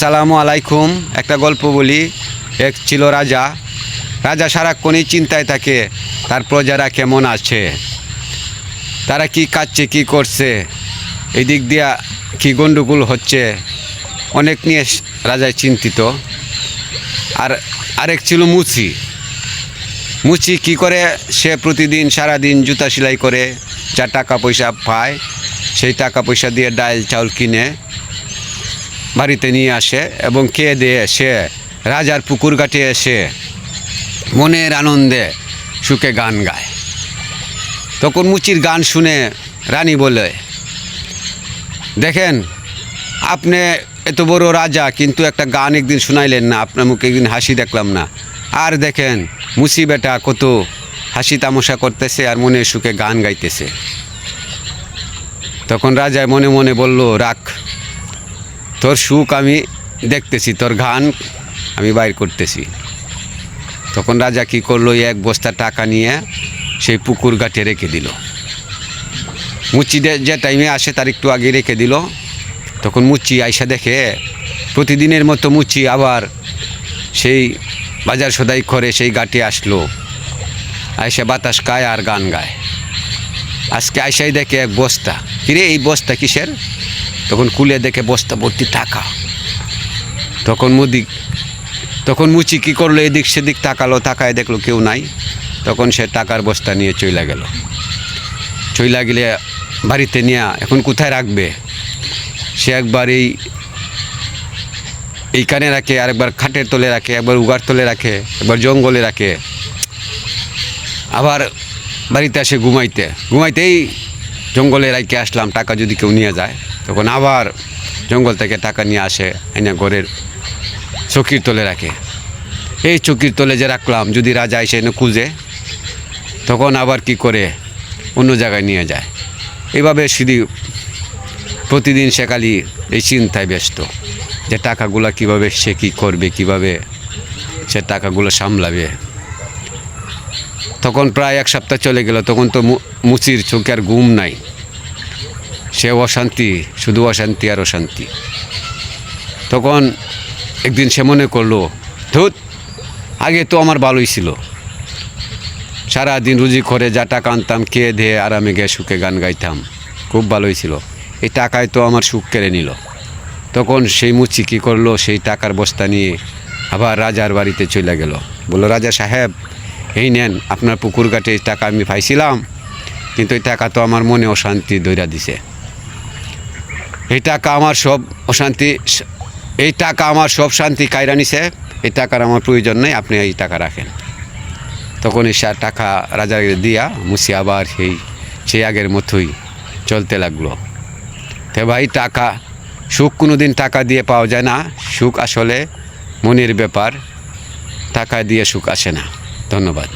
সালামু আলাইকুম, একটা গল্প বলি। এক ছিল রাজা। রাজা সারাক্ষণই চিন্তায় থাকে, তার প্রজারা কেমন আছে? তারা কি কাচ্ছে কি করছে? এই দিক দিয়া কি গণ্ডগোল হচ্ছে? অনেক নিয়ে রাজায় চিন্তিত। আর আরেক ছিল মুচি। মুচি কি করে? সে প্রতিদিন সারাদিন জুতা সেলাই করে, যা টাকা পয়সা পায়, সেই টাকা পয়সা দিয়ে ডাল চাউল কিনে বাড়িতে নিয়ে আসে এবং খেয়ে দিয়ে সে রাজার পুকুর ঘাটে এসে মনের আনন্দে সুখে গান গায়। তখন মুচির গান শুনে রানী বলে, দেখেন, আপনি এত বড় রাজা, কিন্তু একটা গান একদিন শুনাইলেন না, আপনার মুখে একদিন হাসি দেখলাম না। আর দেখেন, মুচি বেটা কত হাসি তামাশা করতেছে আর মনে সুখে গান গাইতেছে। তখন রাজা মনে মনে বলল, রাখ তোর সুখ আমি দেখতেছি, তোর গান আমি বাইর করতেছি। তখন রাজা কি করল এক বস্তা টাকা নিয়ে সেই পুকুর ঘাটে রেখে দিল। মুচি যে টাইমে আসে তার একটু আগে রেখে দিল। তখন মুচি আইসা দেখে প্রতিদিনের মতো মুচি আবার সেই বাজার সদাই করে সেই ঘাটে আসলো। আইসা বাতাস গায় আর গান গায়। আজকে আইসাই দেখে এক বস্তা। কিরে, এই বস্তা কিসের? তখন কুলে দেখে বস্তা ভর্তি টাকা। তখন মুদি, তখন মুচি কী করল, এদিক সেদিক তাকালো, তাকায় দেখল কেউ নাই। তখন সে টাকার বস্তা নিয়ে চইলা গেল। চইলা গেলে বাড়িতে নিয়ে এখন কোথায় রাখবে? সে একবার এই, এইখানে রাখে আর একবার খাটের তলে রাখে, একবার উগার তলে রাখে, একবার জঙ্গলে রাখে। আবার বাড়িতে আসে ঘুমাইতে। ঘুমাইতেই জঙ্গলে রাইকে আসলাম, টাকা যদি কেউ নিয়ে যায়। তখন আবার জঙ্গল থেকে টাকা নিয়ে আসে, এনে ঘরের চকির তলে রাখে। এই চকির তলে যে রাখলাম, যদি রাজা এসে এনে খুঁজে, তখন আবার কি করে অন্য জায়গায় নিয়ে যায়। এভাবে শুধু প্রতিদিন সে এই চিন্তায় ব্যস্ত, যে টাকাগুলো কীভাবে সে কী করবে, কীভাবে সে টাকাগুলো সামলাবে। তখন প্রায় এক সপ্তাহ চলে গেল, তখন তো মুচির চোখে আর ঘুম নাই। সে অশান্তি, শুধু অশান্তি আর অশান্তি। তখন একদিন সে মনে করল, ধুত, আগে তো আমার ভালোই ছিল। সারাদিন রুজি করে যা টাকা আনতাম, খেয়ে ধেয়ে আরামে গিয়ে সুখে গান গাইতাম, খুব ভালোই ছিল। এই টাকায় তো আমার সুখ কেড়ে নিল। তখন সেই মুচি কী করল, সেই টাকার বস্তা নিয়ে আবার রাজার বাড়িতে চলে গেল। বলল, রাজা সাহেব, এই নেন, আপনার পুকুর ঘাটে এই টাকা আমি পাইছিলাম, কিন্তু এই টাকা তো আমার মনে অশান্তি দৈরা দিছে। এই টাকা আমার সব অশান্তি, এই টাকা আমার সব শান্তি কায়রা নিছে, এই টাকার আমার প্রয়োজন নেই, আপনি এই টাকা রাখেন। তখন এই টাকা রাজার দিয়া মুসি আবার সেই সেই আগের মতোই চলতে লাগল। তো ভাই, টাকা, সুখ কোনো দিন টাকা দিয়ে পাওয়া যায় না, সুখ আসলে মনের ব্যাপার, টাকা দিয়ে সুখ আসে না। ধন্যবাদ।